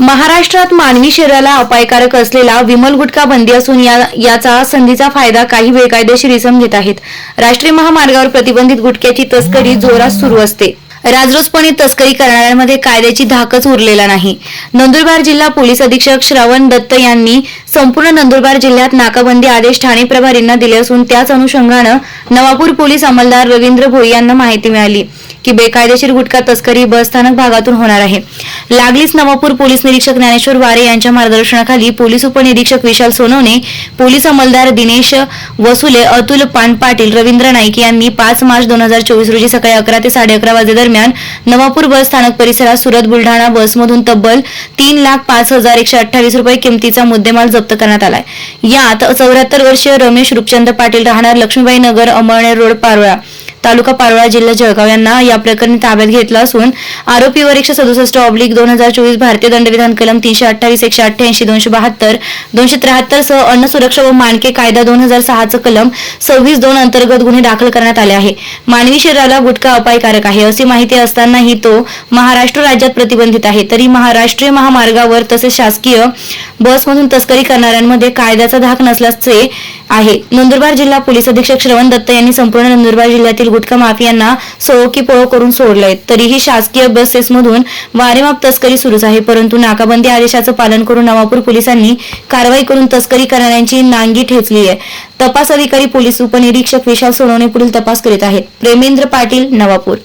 महाराष्ट्रात मानवी शरीराला अपायकारक असलेला विमल गुटखा बंदी असून या याचा संधीचा फायदा काही बेकायदेशीर इसम घेत आहेत. राष्ट्रीय महामार्गावर प्रतिबंधित गुटख्याची तस्करी जोरात सुरू असते. राजरोसपणे तस्करी करणाऱ्यांमध्ये कायद्याची धाकच उरलेला नाही. नंदुरबार जिल्हा पोलीस अधीक्षक श्रवण दत्त यांनी संपूर्ण नंदुरबार जिल्ह्यात नाकाबंदी आदेश ठाणे प्रभारींना दिले असून त्याच अनुषंगानं नवापूर पोलीस अंमलदार रवींद्र भोई यांना माहिती मिळाली की बेकायदेशीर गुटखा तस्करी बस स्थानक भागातून होणार आहे. लागलीच नवापूर पोलीस निरीक्षक ज्ञानेश्वर वारे यांच्या मार्गदर्शनाखाली पोलीस उपनिरीक्षक विशाल सोनवणे पोलीस अंमलदार दिनेश वसुले अतुल पान पाटील रवींद्र नाईक यांनी पाच मार्च दोन हजार चोवीस रोजी सकाळी अकरा ते साडे अकरा दरम्यान नवापूर बस स्थानक परिसरात सुरत बुलढाणा बसमधून तब्बल तीन लाख पाच हजार एकशे अठ्ठावीस रुपये किमतीचा मुद्देमाल जप्त करण्यात आलाय. यात चौऱ्याहत्तर वर्षीय रमेश रूपचंद पाटील राहणार लक्ष्मीबाई नगर अमळनेर रोड पारोळा. तालुका पारोळा जिल्हा जळगाव यांना या प्रकरणी ताब्यात घेतलं असून आरोपीवर एकशे सदुसष्ट ऑब्लिक दोन हजार चोवीस भारतीय दंडविधान कलम तीनशे अठ्ठावीस एकशे अठ्ठ्याऐंशी दोनशे बहात्तर दोनशे त्र्याहत्तर सह अन्न सुरक्षा व मानके कायदा दोन हजार सहाचं कलम सव्वीस दोन अंतर्गत गुन्हे दाखल करण्यात आले आहे. मानवी शरीराला गुटखा अपायकारक आहे अशी माहिती असतानाही तो महाराष्ट्र राज्यात प्रतिबंधित आहे. तरी महाराष्ट्रीय महामार्गावर तसेच शासकीय बसमधून तस्करी करणाऱ्यांमध्ये कायद्याचा धाक नसल्याचे आहे. नंदुरबार जिल्हा पोलीस अधीक्षक श्रवण दत्त यांनी संपूर्ण नंदुरबार जिल्ह्यातील गुटखा माफियांना सो की पळो करून सोडलंय. तरीही शासकीय बसेसमधून वारेमाप तस्करी सुरूच आहे परंतु नाकाबंदी आदेशाचं पालन करून नवापूर पोलिसांनी कारवाई करून तस्करी करणाऱ्यांची नांगी ठेचली आहे. तपास अधिकारी पोलीस उपनिरीक्षक विशाल सोनवणे पुढील तपास करीत आहेत. प्रेमेंद्र पाटील नवापूर.